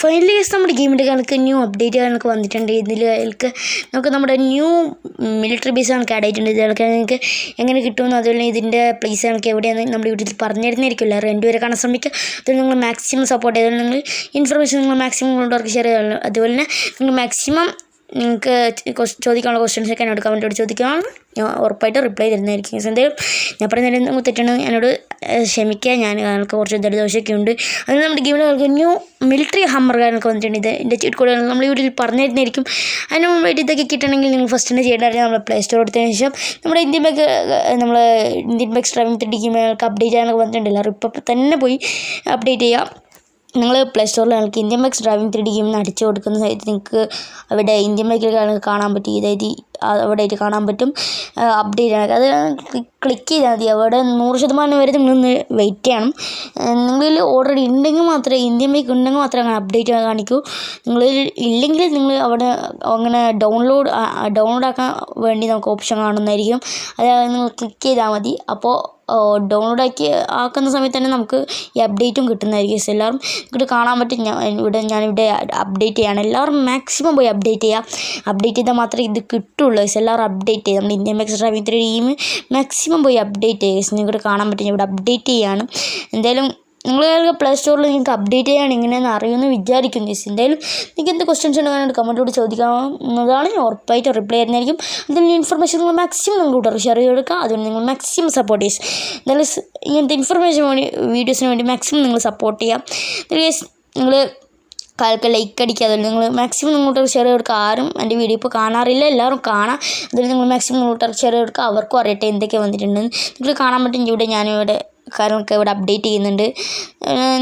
Finally guess നമ്മുടെ ഗെയിമിന്റെ കണക്ക് ന്യൂ അപ്ഡേറ്റ് കണക്ക് വന്നിട്ടുണ്ട്. ഇതിൽ അതിൽക്ക് നമുക്ക് നമ്മുടെ ന്യൂ മിലിറ്ററി ബേസ് കണക്ക് ആഡ് ആയിട്ടുണ്ട്. ഇതിലൊക്കെ നിങ്ങൾക്ക് എങ്ങനെ കിട്ടുമെന്ന് അതുപോലെ ഇതിന്റെ പ്ലേസ് കണക്ക് എവിടെയാണ് നമ്മുടെ വീട്ടിൽ പറഞ്ഞു രണ്ടു രണ്ടുപേരെ കാണാൻ ശ്രമിക്കുക. അതുപോലെ നിങ്ങൾ മാക്സിമം സപ്പോർട്ട് ചെയ്താൽ നിങ്ങൾ ഇൻഫർമേഷൻ നിങ്ങൾ മാക്സിമം കൊണ്ടുവർക്ക് ഷെയർ ചെയ്യാമല്ലോ അതുപോലെ തന്നെ നിങ്ങൾ മാക്സിമം നിങ്ങൾക്ക് ചോദിക്കാനുള്ള ക്വസ്റ്റ്യൻസ് ഒക്കെ എന്നോട് കമന്റോട് ചോദിക്കണം ഞാൻ ഉറപ്പായിട്ട് റിപ്ലൈ തരുന്നതായിരിക്കും. എന്തായാലും ഞാൻ പറയുന്നതിന് തെറ്റാണ്. എന്നോട് ക്ഷമിക്കുക. ഞാൻ നിങ്ങൾക്ക് കുറച്ച് ജലദോഷമൊക്കെ ഉണ്ട്. അത് നമ്മുടെ ഗെയിമിൽ നമുക്ക് ന്യൂ മിലിറ്ററി ഹമ്മർ കാര്യങ്ങളൊക്കെ വന്നിട്ടുണ്ട്. ഇത് എന്റെ കോഡ് നമ്മൾ വീട്ടിൽ പറഞ്ഞിരുന്നായിരിക്കും അതിന് മുമ്പായിട്ട് ഇതൊക്കെ കിട്ടണമെങ്കിൽ നിങ്ങൾ ഫസ്റ്റ് തന്നെ ചെയ്യേണ്ടത് നമ്മൾ പ്ലേ സ്റ്റോർ എടുത്തതിന് ശേഷം നമ്മുടെ ഇന്ത്യൻ ബാങ്ക് നമ്മൾ Indian bank striving three update ചെയ്യാനൊക്കെ വന്നിട്ടുണ്ടല്ലോ ഇപ്പോൾ തന്നെ പോയി അപ്ഡേറ്റ് ചെയ്യാം. നിങ്ങൾ പ്ലേ സ്റ്റോറിൽ നിങ്ങൾക്ക് Indian bikes driving three D game അടിച്ചു കൊടുക്കുന്ന സമയത്ത് നിങ്ങൾക്ക് അവിടെ ഇന്ത്യൻ ബൈക്കിൽ കാണാൻ പറ്റും. ഇതായത് അവിടെ ആയിട്ട് കാണാൻ പറ്റും. അപ്ഡേറ്റ് ആണ് അത് ക്ലിക്ക് ചെയ്താൽ മതി. അവിടെ നൂറ് ശതമാനം വരെ നിങ്ങൾ വെയിറ്റ് ചെയ്യണം. നിങ്ങളിൽ ഓൾറെഡി ഉണ്ടെങ്കിൽ മാത്രമേ ഇന്ത്യൻ ബൈക്ക് ഉണ്ടെങ്കിൽ മാത്രമേ അങ്ങനെ അപ്ഡേറ്റ് കാണിക്കൂ. നിങ്ങൾ ഇല്ലെങ്കിൽ നിങ്ങൾ അവിടെ അങ്ങനെ ഡൗൺലോഡ് ഡൗൺലോഡ് ആക്കാൻ വേണ്ടി നമുക്ക് ഓപ്ഷൻ കാണുന്നതായിരിക്കും. അതായത് നിങ്ങൾ ക്ലിക്ക് ചെയ്താൽ മതി. അപ്പോൾ ഡൗൺലോഡ് ആക്കി ആക്കുന്ന സമയത്ത് തന്നെ നമുക്ക് ഈ അപ്ഡേറ്റും കിട്ടുന്നതായിരിക്കും എല്ലാവരും ഇവിടെ കാണാൻ പറ്റും. ഞാൻ ഇവിടെ ഞാനിവിടെ അപ്ഡേറ്റ് ചെയ്യാണ്. എല്ലാവരും മാക്സിമം പോയി അപ്ഡേറ്റ് ചെയ്യുക അപ്ഡേറ്റ് ചെയ്താൽ മാത്രമേ ഇത് കിട്ടുള്ളൂ എസ് എല്ലാവരും അപ്ഡേറ്റ് ചെയ്യുക നമ്മുടെ ഇന്ത്യൻ മെക്സ് ഡ്രൈവിംഗ് ടീം മാക്സിമം പോയി അപ്ഡേറ്റ് ചെയ്യുക ഇവിടെ കാണാൻ പറ്റും. ഞാൻ ഇവിടെ അപ്ഡേറ്റ് ചെയ്യാണ്. എന്തായാലും നിങ്ങൾ പ്ലേ സ്റ്റോറിൽ നിങ്ങൾക്ക് അപ്ഡേറ്റ് ചെയ്യാൻ എങ്ങനെയാണെന്ന് അറിയുമെന്ന് വിചാരിക്കുന്നു ഗൈസ് എന്തായാലും നിങ്ങൾക്ക് എന്ത് ക്വസ്റ്റ്യൻസ് ഉണ്ടെങ്കിൽ കമന്റോട് ചോദിക്കാവുന്നതാണ്. ഞാൻ ഉറപ്പായിട്ട് റിപ്ലൈ തരുന്നതായിരിക്കും. അതിന്റെ ഇൻഫർമേഷൻ നിങ്ങൾ മാക്സിമം നിങ്ങൾ കൂട്ടർ ഷെയർ ചെയ്ത് കൊടുക്കുക അതുകൊണ്ട് നിങ്ങൾ മാക്സിമം സപ്പോർട്ട് ചെയ്യും എന്തായാലും ഇങ്ങനത്തെ ഇൻഫർമേഷൻ വേണ്ടി വീഡിയോസിന് വേണ്ടി മാക്സിമം നിങ്ങൾ സപ്പോർട്ട് ചെയ്യാം. ഗൈസ് നിങ്ങൾ കാലൊക്കെ ലൈക്ക് അടിക്കുക. അതുപോലെ നിങ്ങൾ മാക്സിമം നിങ്ങളുടെ ഷെയർ കൊടുക്കുക. ആരും എന്റെ വീഡിയോ ഇപ്പോൾ കാണാറില്ല. എല്ലാവരും കാണാം. അതിൽ നിങ്ങൾ മാക്സിമം നിങ്ങളുടെ ഷെയർ കൊടുക്കുക. അവർക്കും അറിയട്ടെ എന്തൊക്കെ വന്നിട്ടുണ്ടെന്ന്. നിങ്ങൾ കാണാൻ പറ്റും. ഇവിടെ ഞാനിവിടെ കാര്യങ്ങളൊക്കെ ഇവിടെ അപ്ഡേറ്റ് ചെയ്യുന്നുണ്ട്.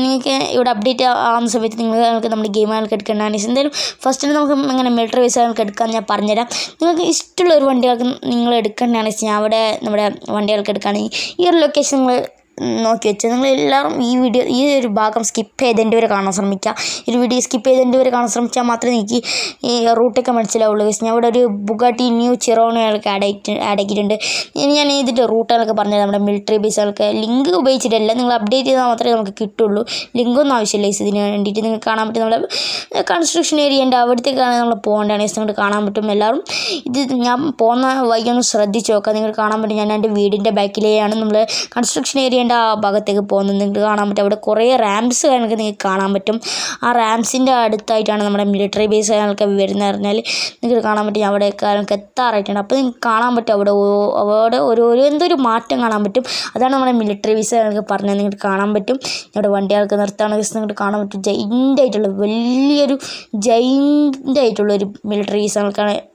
നിങ്ങൾക്ക് ഇവിടെ അപ്ഡേറ്റ് ആവുന്ന സമയത്ത് നിങ്ങൾക്ക് നമ്മുടെ ഗെയിമുകൾക്ക് എടുക്കേണ്ടതാണ് എന്തായാലും ഫസ്റ്റ് നമുക്ക് ഇങ്ങനെ മിലിറ്ററി വൈസുകൾക്ക് എടുക്കാൻ ഞാൻ പറഞ്ഞുതരാം. നിങ്ങൾക്ക് ഇഷ്ടമുള്ള ഒരു വണ്ടികൾക്ക് നിങ്ങൾ എടുക്കേണ്ടതാണ് ഞാൻ അവിടെ നമ്മുടെ വണ്ടികൾക്ക് എടുക്കുകയാണെങ്കിൽ ഈ ഒരു ലൊക്കേഷൻ നിങ്ങൾ നോക്കി വെച്ചാൽ നിങ്ങൾ എല്ലാവരും ഈ വീഡിയോ ഈ ഒരു ഭാഗം സ്കിപ്പ് ചെയ്തതിന്റെ വരെ കാണാൻ ശ്രമിക്കുക. ഈ വീഡിയോ സ്കിപ്പ് ചെയ്തതിന്റെ വരെ കാണാൻ ശ്രമിച്ചാൽ മാത്രമേ എനിക്ക് ഈ റൂട്ടൊക്കെ മനസ്സിലാവുള്ളൂ. Guys. ഞാൻ ഇവിടെ ഒരു ബുഗാട്ടി ന്യൂ ചിറോണയൊക്കെ ആഡ് ആയിട്ട് ആഡ് ആക്കിയിട്ടുണ്ട്. ഇനി ഞാൻ ഇതിന്റെ റൂട്ടുകളൊക്കെ പറഞ്ഞത് നമ്മുടെ മിലിറ്ററി ബേസുകൾക്ക് ലിങ്ക് ഉപയോഗിച്ചിട്ടല്ല. നിങ്ങൾ അപ്ഡേറ്റ് ചെയ്താൽ മാത്രമേ നമുക്ക് കിട്ടുള്ളൂ. ലിങ്കൊന്നും ആവശ്യമില്ല guys ഇതിന് വേണ്ടിയിട്ട്. നിങ്ങൾക്ക് കാണാൻ പറ്റും. നമ്മുടെ കൺസ്ട്രക്ഷൻ ഏരിയ ഉണ്ട്. അവിടത്തേക്കാണ് നമ്മൾ പോകേണ്ടതാണ് guys. നിങ്ങൾക്ക് കാണാൻ പറ്റും. എല്ലാവരും ഇത് ഞാൻ പോകുന്ന വഴി ഒന്ന് ശ്രദ്ധിച്ച് നോക്കുക. കാണാൻ പറ്റും. ഞാൻ എന്റെ വീടിന്റെ ബാക്കിലെയാണ് നമ്മൾ കൺസ്ട്രക്ഷൻ ഏരിയന്റെ ആ ഭാഗത്തേക്ക് പോകുന്നത്. നിങ്ങൾക്ക് കാണാൻ പറ്റും. അവിടെ കുറേ റാംസ് കാര്യങ്ങളൊക്കെ നിങ്ങൾക്ക് കാണാൻ പറ്റും. ആ റാംസിന്റെ അടുത്തായിട്ടാണ് നമ്മുടെ മിലിറ്ററി ബേസ് കാര്യങ്ങളൊക്കെ വരുന്നത് പറഞ്ഞാൽ നിങ്ങൾക്ക് കാണാൻ പറ്റും. അവിടെ കാര്യങ്ങൾക്ക് എത്താറായിട്ടുണ്ട്. അപ്പോൾ നിങ്ങൾക്ക് കാണാൻ പറ്റും. അവിടെ അവിടെ ഒരു ഒരു എന്തൊരു മാറ്റം കാണാൻ പറ്റും. അതാണ് നമ്മുടെ മിലിറ്ററി ബേസ് കാര്യങ്ങളൊക്കെ പറഞ്ഞത്. നിങ്ങൾക്ക് കാണാൻ പറ്റും. അവിടെ വണ്ടികൾക്ക് നിർത്താണ് നിങ്ങൾക്ക് കാണാൻ പറ്റും. ജൈന്റ് ആയിട്ടുള്ള വലിയൊരു ഒരു മിലിറ്ററി ബേസ്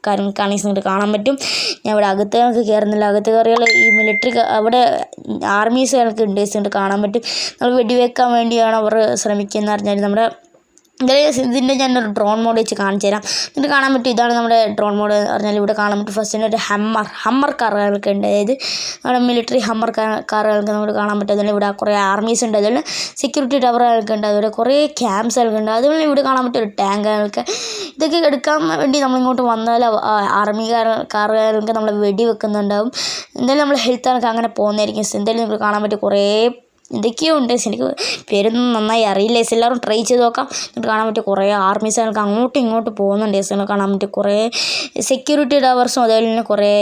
കാര്യങ്ങൾക്കാണ് നിങ്ങൾക്ക് കാണാൻ പറ്റും. ഞാൻ ഇവിടെ അകത്ത് കയറുന്നില്ല അകത്ത് കയറിയാൽ ഈ മിലിറ്ററി അവിടെ ആർമീസ് കണക്ക് ഉണ്ട് നിങ്ങൾക്ക് കാണാൻ പറ്റും. നമ്മൾ വെടിവെക്കാൻ വേണ്ടിയാണ് അവർ ശ്രമിക്കുന്നത് പറഞ്ഞാൽ നമ്മുടെ ഇതിന്റെ ഞാനൊരു ഡ്രോൺ മോഡ് വെച്ച് കാണിച്ചു തരാം. എന്നിട്ട് കാണാൻ പറ്റും ഇതാണ് നമ്മുടെ ഡ്രോൺ മോഡ് എന്ന് പറഞ്ഞാൽ ഇവിടെ കാണാൻ പറ്റും. ഫസ്റ്റ് തന്നെ ഒരു ഹമ്മർ ഹമ്മർ കാറുകളൊക്കെ ഉണ്ട്. അതായത് നമ്മുടെ മിലിറ്ററി ഹമ്മർ കാറുകളൊക്കെ നമുക്ക് കാണാൻ പറ്റും. അതുപോലെ ഇവിടെ കുറേ ആർമീസ് ഉണ്ട്. അതുപോലെ സെക്യൂരിറ്റി ടവറുകളൊക്കെ ഉണ്ട്. അതുപോലെ കുറേ ക്യാമ്പ്സുകളൊക്കെ ഉണ്ട്. അതുപോലെ ഇവിടെ കാണാൻ പറ്റും ഒരു ടാങ്കുകളൊക്കെ ഇതൊക്കെ എടുക്കാൻ വേണ്ടി നമ്മൾ ഇങ്ങോട്ട് വന്നാൽ ആർമി കാറുകാരൊക്കെ നമ്മൾ വെടി വെക്കുന്നുണ്ടാവും എന്തായാലും നമ്മൾ ഹെൽത്ത് അങ്ങനെ പോകുന്നതായിരിക്കും. എന്തായാലും നമുക്ക് കാണാൻ പറ്റും കുറേ എന്തൊക്കെയോ ഉണ്ട് എനിക്ക് പേരൊന്നും നന്നായി അറിയില്ല. എസ് എല്ലാവരും ട്രൈ ചെയ്ത് നോക്കാം. എന്നിട്ട് കാണാൻ പറ്റും കുറേ ആർമീസ് നമുക്ക് അങ്ങോട്ടും ഇങ്ങോട്ടും പോകുന്നുണ്ട്. എസ് കാണാൻ പറ്റും കുറേ സെക്യൂരിറ്റി ടവേഴ്സും അതുപോലെ തന്നെ കുറേ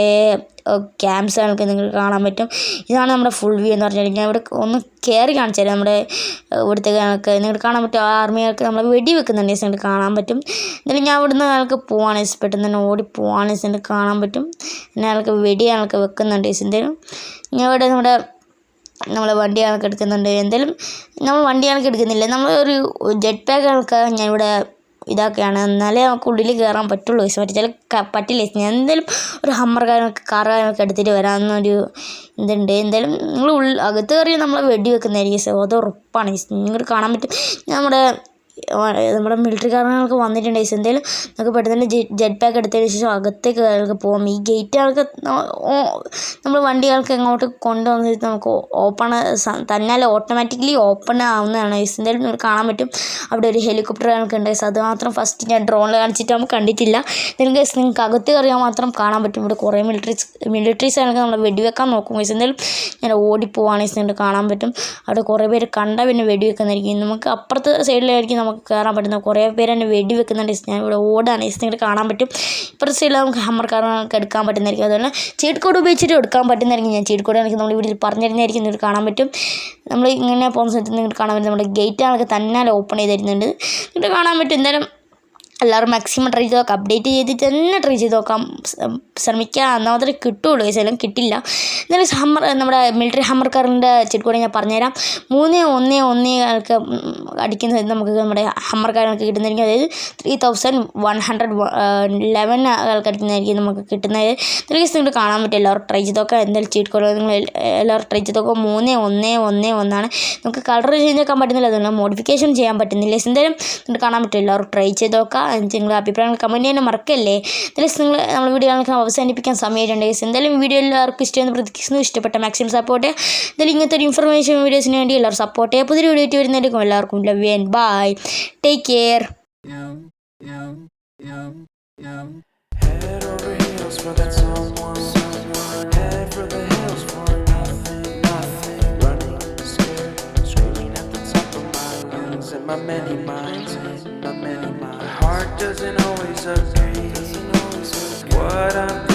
ക്യാമ്പ്സ് നമുക്ക് നിങ്ങൾക്ക് കാണാൻ പറ്റും. ഇതാണ് നമ്മുടെ ഫുൾ വ്യൂ എന്ന് പറഞ്ഞാൽ ഞാൻ ഇവിടെ ഒന്ന് കയറി കാണിച്ചു തരാം. നമ്മുടെ ഇവിടുത്തെ കണക്ക് നിങ്ങൾക്ക് കാണാൻ പറ്റും ആ ആർമികൾക്ക് നമ്മൾ വെടി വെക്കുന്നുണ്ട് നിങ്ങൾക്ക് കാണാൻ പറ്റും. എന്നാലും ഞാൻ ഇവിടുന്ന് പോവാണ്. എസ് പെട്ടെന്ന് തന്നെ ഓടി പോവാണ്. എനിക്ക് കാണാൻ പറ്റും. പിന്നെ ആൾക്ക് വെടി ആൾക്ക് വെക്കുന്നുണ്ട്. എസ് എന്തായാലും ഞാൻ ഇവിടെ നമ്മുടെ നമ്മൾ വണ്ടി കണക്ക് എടുക്കുന്നുണ്ട് എന്തായാലും നമ്മൾ വണ്ടി കണക്ക് എടുക്കുന്നില്ല ഒരു ജെറ്റ് പാക്ക് കണക്ക് ഇവിടെ ഇതാക്കുകയാണ്. എന്നാലേ നമുക്ക് ഉള്ളിൽ കയറാൻ പറ്റുള്ളൂ. മറ്റേ പറ്റില്ല. ഞാൻ എന്തായാലും ഒരു ഹമ്മർ കാര്യങ്ങളൊക്കെ കാർ കാര്യങ്ങളൊക്കെ എടുത്തിട്ട് വരാമെന്നൊരു ഇതുണ്ട്. എന്തായാലും നിങ്ങൾ ഉള്ളിൽ അകത്ത് കയറി നമ്മൾ വെടി വെക്കുന്നതായിരിക്കും സോ അത് ഉറപ്പാണ്. നിങ്ങൾക്ക് കാണാൻ പറ്റും. നമ്മുടെ നമ്മുടെ മിലിറ്ററി കാരണങ്ങളൊക്കെ വന്നിട്ടുണ്ട് ഗൈസ് എന്തായാലും നമുക്ക് പെട്ടെന്ന് തന്നെ ജെറ്റ് പാക്ക് എടുത്തതിന് ശേഷം അകത്തേക്ക് കാര്യങ്ങൾക്ക് പോകാം ഈ ഗേറ്റ് ഗേറ്റുകൾക്ക് നമ്മൾ വണ്ടികൾക്ക് എങ്ങോട്ട് കൊണ്ടുവന്നിട്ട് നമുക്ക് ഓപ്പൺ തന്നാലെ ഓട്ടോമാറ്റിക്കലി ഓപ്പൺ ആവുന്നതാണ് ഗൈസ് എന്തായാലും നമുക്ക് കാണാൻ പറ്റും. അവിടെ ഒരു ഹെലികോപ്റ്റർ കണക്ക് ഉണ്ട് അത് മാത്രം ഫസ്റ്റ് ഞാൻ ഡ്രോണിൽ കാണിച്ചിട്ട് നമുക്ക് കണ്ടിട്ടില്ല. ഗൈസ് നിങ്ങൾക്ക് അകത്ത് കയറിയാൽ മാത്രം കാണാൻ പറ്റും. ഇവിടെ കുറേ മിലിറ്ററി മിലിറ്ററീസ് കണക്ക് നമ്മൾ വെടിവെക്കാൻ നോക്കും ഗൈസ് എന്തായാലും ഞാൻ ഓടിപ്പോവാണ് ഗൈസ് നിങ്ങൾക്ക് കാണാൻ പറ്റും. അവിടെ കുറേ പേര് കണ്ട പിന്നെ വെടിവെക്കുന്നതായിരിക്കും നമുക്ക് അപ്പുറത്തെ സൈഡിലായിരിക്കും നമുക്ക് കയറാൻ പറ്റുന്ന കുറേ പേര് തന്നെ വെടി വെക്കുന്നുണ്ട് ഞാൻ ഇവിടെ ഓടാണ് ജസ്റ്റ് നിങ്ങൾക്ക് കാണാൻ പറ്റും. ഇപ്പുറത്തെ സൈഡിൽ നമുക്ക് ഹമ്മർ കാർ നമുക്ക് എടുക്കാൻ പറ്റുന്നതായിരിക്കും. അതുപോലെ ചീട്ട് കോഡ് ഉപയോഗിച്ചിട്ട് എടുക്കാൻ പറ്റുന്നതായിരിക്കും ഞാൻ. ചീട്ട് കോഡ് എനിക്ക് നമ്മൾ വീട്ടിൽ പറഞ്ഞിരുന്നതായിരിക്കും നിങ്ങൾക്ക് കാണാൻ പറ്റും. നമ്മൾ ഇങ്ങനെ പോകുന്ന സ്ഥലത്ത് നിങ്ങൾക്ക് കാണാൻ പറ്റും. നമ്മുടെ ഗേറ്റ് നമുക്ക് തന്നെ ഓപ്പൺ ചെയ്ത് തരുന്നുണ്ട് നിങ്ങൾക്ക് കാണാൻ പറ്റും. എന്തായാലും എല്ലാവരും മാക്സിമം ട്രൈ ചെയ്ത് നോക്കാം. അപ്ഡേറ്റ് ചെയ്തിട്ട് തന്നെ ട്രൈ ചെയ്ത് നോക്കാം. ശ്രമിക്കുക എന്നാൽ മാത്രമേ കിട്ടുള്ളൂ. ചിലം കിട്ടില്ല. എന്നാലും ഹമ്മർ നമ്മുടെ മിലിറ്ററി ഹമ്മർ കാറിന്റെ ചെടി കൂടെ ഞാൻ പറഞ്ഞുതരാം. മൂന്ന് ഒന്ന് ഒന്ന് ആൾക്ക് അടിക്കുന്ന നമുക്ക് നമ്മുടെ ഹമ്മർ കാർക്ക് കിട്ടുന്നതായിരിക്കും. അതായത് three thousand one hundred eleven ആൾക്ക് അടിക്കുന്നതായിരിക്കും നമുക്ക് കിട്ടുന്നത്. ഇതിലേക്ക് നിങ്ങൾക്ക് കാണാൻ പറ്റും. എല്ലാവരും ട്രൈ ചെയ്ത് നോക്കാം. എന്തായാലും ചീട്ട് കോഡ് നിങ്ങൾ എല്ലാവരും ട്രൈ ചെയ്ത് നോക്കുക മൂന്ന് ഒന്ന് ഒന്ന് ഒന്നാണ്. നമുക്ക് കളർ ചേഞ്ച് ആക്കാൻ പറ്റുന്നില്ല. അതുകൊണ്ട് മോഡിഫിക്കേഷൻ ചെയ്യാൻ പറ്റുന്നില്ല. എന്തായാലും നിങ്ങൾക്ക് കാണാൻ പറ്റും. എല്ലാവരും ട്രൈ ചെയ്ത് നോക്കുക നിങ്ങളുടെ അഭിപ്രായങ്ങൾ കമന്റ് ചെയ്യാൻ മറക്കല്ലേ എന്തായാലും നിങ്ങൾ നമ്മൾ വീഡിയോ നമുക്ക് അവസാനിപ്പിക്കാൻ സമയമുണ്ട് guys. എന്തായാലും വീഡിയോ എല്ലാവർക്കും ഇഷ്ടമെന്ന് പ്രതീക്ഷിക്കുന്നു ഇഷ്ടപ്പെട്ട മാക്സിമം സപ്പോർട്ട് എന്തായാലും ഇങ്ങനത്തെ ഒരു ഇൻഫർമേഷൻ വീഡിയോസിന് വേണ്ടി എല്ലാവരും സപ്പോർട്ട് ചെയ്യുക പുതിയ വീഡിയോ വരുന്നതായിരിക്കും എല്ലാവർക്കും love and bye take care Head over heels for that someone. Head for the hills for nothing, nothing. Running, scared, screaming at the top of my lungs. My many minds, What I'm